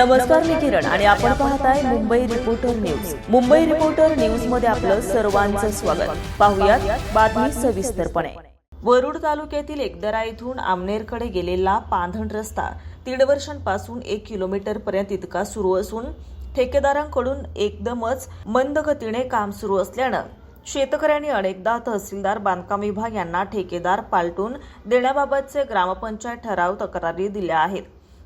नमस्कार मी किरण. आणि आपण पाहताय Mumbai reporter news Mumbai reporter न्यूजमध्ये आपलं सर्वांचं स्वागत. पाहुयात बातमी सविस्तरपणे. वरुड तालुक्यातील एकदरा इथून आमनेरकडे गेलेला पांधण रस्ता दीड वर्षांपासून एक किलोमीटर पर्यंत इतका सुरू असून ठेकेदारांकडून एकदमच मंद गतीने काम सुरू असल्यानं शेतकऱ्यांनी अनेकदा तहसीलदार बांधकाम विभाग यांना ठेकेदार पालटून देण्याबाबतचे ग्रामपंचायत ठराव तक्रारी दिल्या आहेत.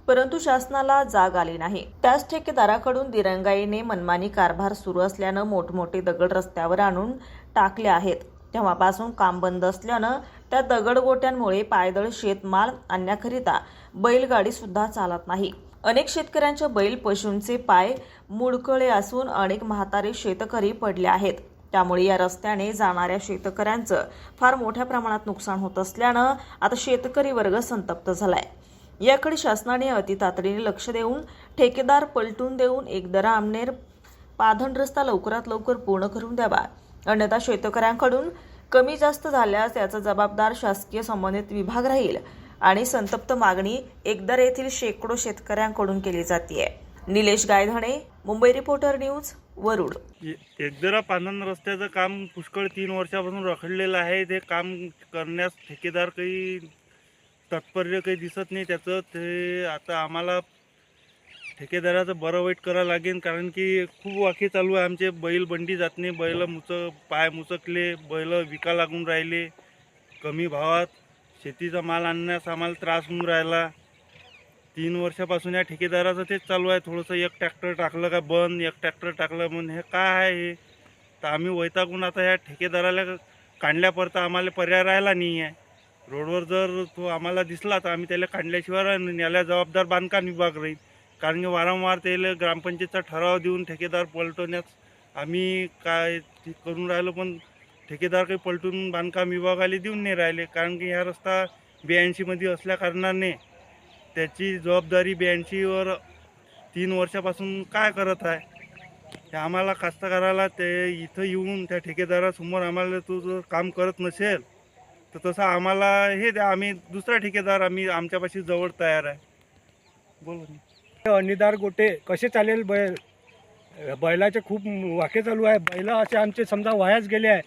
परंतु शासनाला जाग आली नाही. त्याच ठेकेदाराकडून दिरंगाईने मनमानी कारभार सुरू असल्यानं मोठमोठे दगड रस्त्यावर आणून टाकले आहेत. तेव्हापासून काम बंद असल्यानं त्या दगडगोट्यांमुळे पायदळ शेतमाल आणण्याकरिता बैलगाडी सुद्धा चालत नाही. अनेक शेतकऱ्यांच्या बैल पशूंचे पाय मुडकळे असून अनेक म्हातारे शेतकरी पडले आहेत. त्यामुळे या रस्त्याने जाणाऱ्या शेतकऱ्यांचं फार मोठ्या प्रमाणात नुकसान होत असल्यानं आता शेतकरी वर्ग संतप्त झालाय. याकडे शासनाने अतितातडीने लक्ष देऊन ठेकेदार पलटून देऊन एकदरा आमनेर पाधन रस्ता लवकरात लवकर पूर्ण करून द्यावा. अन्यथा शेतकऱ्यांकडून कमी जास्त झाल्यास याचा जबाबदार शासकीय संबंधित विभाग राहील आणि संतप्त मागणी एकदर येथील शेकडो शेतकऱ्यांकडून केली जाते निलेश गायधणे मुंबई रिपोर्टर न्यूज वरुड. एकदरा पांधन रस्त्याचं काम पुष्कळ तीन वर्षापासून रखडलेलं आहे. ते काम करण्यास ठेकेदार काही तत्पर्य काही दिसत नाही. त्याचं ते आता आम्हाला ठेकेदाराचं बरं वाईट करावं लागेल कारण की खूप वाखे चालू आहे आमचे. बैल बंडी जात नाही. बैल मुच पाय मुचकले बैल विका लागून राहिले. कमी भावात शेतीचा माल आणण्यास आम्हाला त्रास होऊन राहिला. तीन वर्षापासून या ठेकेदाराचं तेच चालू आहे. थोडंसं एक ट्रॅक्टर टाकलं का बंद एक ट्रॅक्टर टाकलं बंद हे काय आहे? हे तर आम्ही वैतागून आता ह्या ठेकेदाराला काढल्यापर्यंत आम्हाला पर्याय राहिला नाही आहे. रोडवर जर तो आम्हाला दिसला तर आम्ही त्याला काढल्याशिवाय राहणार याला जबाबदार बांधकाम विभाग राहील. कारण की वारंवार त्याला ग्रामपंचायतचा ठराव देऊन ठेकेदार पलटवण्यास आम्ही काय करून राहिलो पण ठेकेदार काही पलटून बांधकाम विभागाला देऊन नाही राहिले. कारण की ह्या रस्ता ब्याऐंशीमध्ये असल्याकारणाने त्याची जबाबदारी ब्याऐंशीवर तीन वर्षापासून काय करत आहे ते आम्हाला कास्तकाराला ते इथं येऊन त्या ठेकेदारासमोर आम्हाला तो जर काम करत नसेल तर तसं आम्हाला हे द्या आम्ही दुसरा ठेकेदार आम्ही आमच्यापाशी जवळ तयार आहे. बोल अनिदार गोटे कसे चालेल बैल? बैलाचे खूप वाके चालू आहे. बैल असे आमचे समजा वायाच गेले आहे.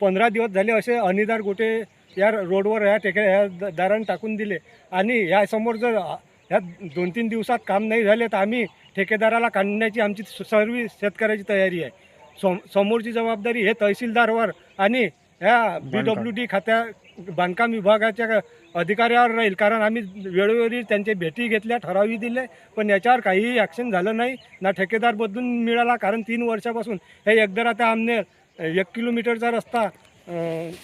पंधरा दिवस झाले असे अनिदार गोटे या रोडवर ह्या टेके ह्या दाराने टाकून दिले. आणि ह्यासमोर जर ह्या दोन तीन दिवसात काम नाही झाले तर आम्ही ठेकेदाराला काढण्याची आमची सर्व शेतकऱ्याची तयारी आहे. सम समोरची जबाबदारी हे तहसीलदारवर आणि ह्या बी डब्ल्यू डी खात्या बांधकाम विभागाच्या अधिकाऱ्यावर राहील. कारण आम्ही वेळोवेळी त्यांचे भेटी घेतल्या ठरावही दिले पण याच्यावर काहीही ॲक्शन झालं नाही. ना ठेकेदार बदलून मिळाला कारण तीन वर्षापासून. हे एकदर आता आमने एक किलोमीटरचा रस्ता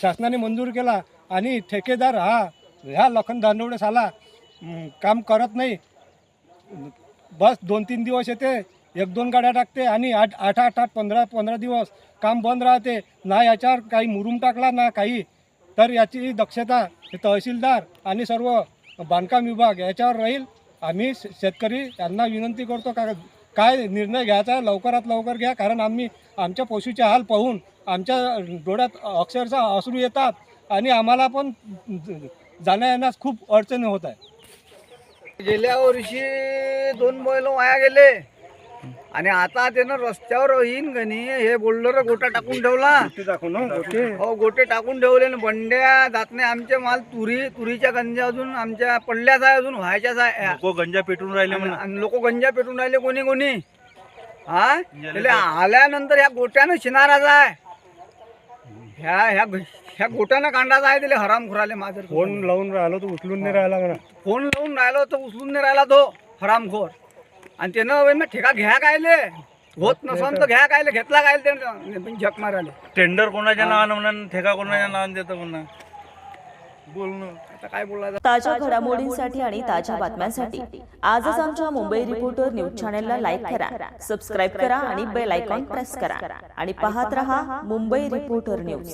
शासनाने मंजूर केला आणि ठेकेदार हा ह्या लखन दानवडे साला काम करत नाही. बस दोन तीन दिवस येते एक दोन गाड्या टाकते आणि आठ आठ आठ आठ पंधरा पंधरा दिवस काम बंद राहते. ना याच्यावर काही मुरूम टाकला ना काही. तर याची दक्षता हे तहसीलदार आणि सर्व बांधकाम विभाग याच्यावर राहील. आम्ही शे- शेतकरी त्यांना विनंती करतो का काय निर्णय घ्यायचा आहे लवकरात लवकर घ्या. कारण आम्ही आमच्या पशूचे हाल पाहून आमच्या डोळ्यात अक्षरशः असू येतात आणि आम्हाला पण जाण्या येण्यास खूप अडचणी होत आहे गेल्या वर्षी दोन बैल वाया गेले. आणि आता त्यानं रस्त्यावर येईन गणी हे बोल्डर गोटा टाकून ठेवला. हो गोटे. टाकून ठेवले ना बंड्या जात नाही आमचे माल तुरी तुरीच्या गंजा अजून आमच्या पडल्याच आहे अजून व्हायच्याच आहे लोक गंजा पेटून राहिले लोक गंजा पेटून राहिले कोणी कोणी? हा? त्याले आल्यानंतर ह्या गोट्यानं शिनाराचा आहे. ह्या ह्या ह्या गोट्यानं कांडाचा आहे त्याला हराम खुराले माझं फोन लावून राहिलो तर उचलून नाही राहिला म्हणा. फोन लावून राहिलो तर उचलून नाही राहिला तो हरामखोर. आणि त्यानं ठेका घ्या कायले. होत नसन तर घ्या कायले घेतला कायले त्यानं. झक मारायले. टेंडर कोणाच्या नावानं म्हणा ठेका कोणाच्या नावानं देतं म्हणा बोलणं आता काय बोलायचं ताज्या घडामोडींसाठी आणि ताज्या बातम्यांसाठी आजच आमच्या मुंबई रिपोर्टर न्यूज चॅनलला लाईक करा सबस्क्राईब करा आणि बेल आयकॉन प्रेस करा. आणि पाहत रहा मुंबई रिपोर्टर न्यूज.